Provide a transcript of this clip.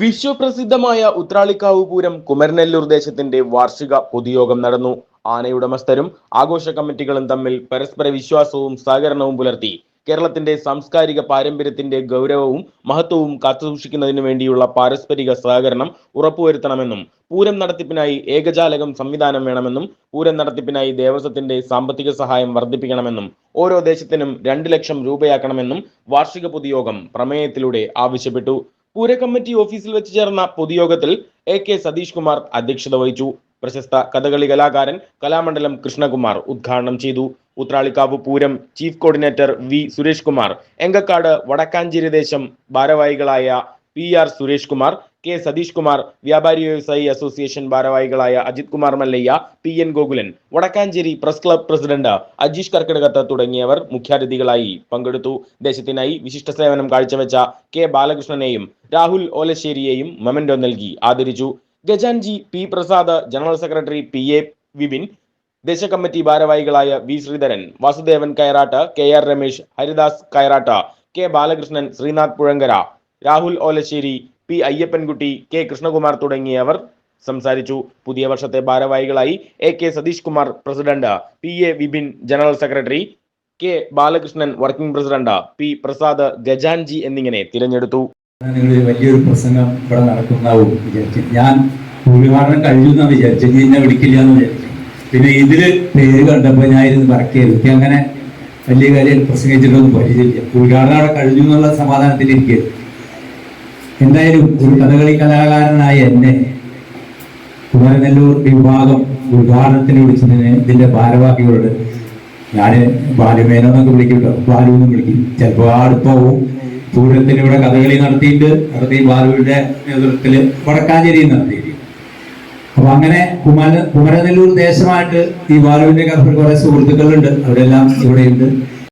വിശ്വപ്രസിദ്ധമായ ഉത്രാളിക്കാവ് പൂരം കുമരനെല്ലൂർ ദേശത്തിന്റെ വാർഷിക പൊതുയോഗം നടന്നു. ആനയുടമസ്ഥരും ആഘോഷ കമ്മിറ്റികളും തമ്മിൽ പരസ്പര വിശ്വാസവും സഹകരണവും പുലർത്തി. കേരളത്തിന്റെ സാംസ്കാരിക പാരമ്പര്യത്തിന്റെ ഗൗരവവും മഹത്വവും കാത്തുസൂക്ഷിക്കുന്നതിനു വേണ്ടിയുള്ള പാരസ്പരിക സഹകരണം ഉറപ്പുവരുത്തണമെന്നും പൂരം നടത്തിപ്പിനായി ഏകജാലകം സംവിധാനം വേണമെന്നും പൂരം നടത്തിപ്പിനായി ദേവസ്വത്തിന്റെ സാമ്പത്തിക സഹായം വർദ്ധിപ്പിക്കണമെന്നും ഓരോ ദേശത്തിനും രണ്ട് ലക്ഷം രൂപയാക്കണമെന്നും വാർഷിക പൊതുയോഗം പ്രമേയത്തിലൂടെ ആവശ്യപ്പെട്ടു. പൂരകമ്മിറ്റി ഓഫീസിൽ വെച്ച് ചേർന്ന പൊതുയോഗത്തിൽ എ കെ സതീഷ് കുമാർ അധ്യക്ഷത വഹിച്ചു. പ്രശസ്ത കഥകളി കലാകാരൻ കലാമണ്ഡലം കൃഷ്ണകുമാർ ഉദ്ഘാടനം ചെയ്തു. Uthralikkavu Pooram chief coordinator V Suresh Kumar. Engakkad Wadakkanchery ദേശം ഭാരവാഹികളായ P R Suresh Kumar K Satheesh Kumar വ്യാപാരി വ്യവസായി അസോസിയേഷൻ ഭാരവാഹികളായ Ajith Kumar Mallayya P N Gokulan Wadakkanchery press club president Ajeesh Karkidakath തുടങ്ങിയവർ മുഖ്യാതിഥികളായി പങ്കെടുത്തു. ദേശത്തിനായി വിശിഷ്ട സേവനം കാഴ്ചവെച്ച കെ ബാലകൃഷ്ണനെയും രാഹുൽ ഓലശ്ശേരിയെയും മൊമെന്റോ നൽകി ആദരിച്ചു. Gajanji P Prasad general secretary P A Vipin ദേശകമ്മിറ്റി ഭാരവാഹികളായ V Sreedharan Vasudevan Kayarat K R Ramesh Haridas Kayarat K Balakrishnan Sreenath Puzhankara Rahul Olassery P Ayyappankutty K Krishnakumar തുടങ്ങിയവർ സംസാരിച്ചു. പുതിയ വർഷത്തെ ഭാരവാഹികളായി A K Satheesh Kumar president P A Vipin general secretary K Balakrishnan working president P Prasad Gajanji എന്നിങ്ങനെ തിരഞ്ഞെടുത്തു. വലിയൊരു പ്രസംഗം ഇവിടെ നടക്കുന്നാവും ഞാൻ ഉദ്ഘാടനം കഴിഞ്ഞു എന്നാണ് വിചാരിച്ചു ഇനി എന്നെ വിളിക്കില്ല എന്ന് വിചാരിച്ചു. പിന്നെ ഇതിൽ പേര് കണ്ടപ്പോൾ ഞാൻ ഇരുന്ന് പറക്കിയത് എനിക്ക് അങ്ങനെ വലിയ കാര്യം പ്രസംഗിച്ചിട്ടൊന്നും പരിചയമില്ല ഉദ്ഘാടനം അവിടെ കഴിഞ്ഞു എന്നുള്ള സമാധാനത്തിലിരിക്കരുത് എന്തായാലും ഒരു കഥകളി കലാകാരനായ എന്നെ കുമരനെല്ലൂർ വിഭാഗം ഉദ്ഘാടനത്തിന് വിളിച്ചതിന് ഇതിന്റെ ഭാരവാഹികളോട് ഞാൻ ബാലുമേനോ എന്നൊക്കെ ബാലു എന്ന് വിളിക്കും. ചിലപ്പോൾ അടുപ്പവും. പൂരത്തിന് ഇവിടെ കഥകളി നടത്തിയിട്ട് നടത്തി ബാലുവിന്റെ നേതൃത്വത്തിൽ വടക്കാഞ്ചേരി നടത്തിയിട്ട്. അപ്പൊ അങ്ങനെ കുമര കുമരനെല്ലൂർ ദേശമായിട്ട് ഈ ബാലുവിന്റെ കഥ കുറെ സുഹൃത്തുക്കളുണ്ട്. അവരെല്ലാം ഇവിടെയുണ്ട്.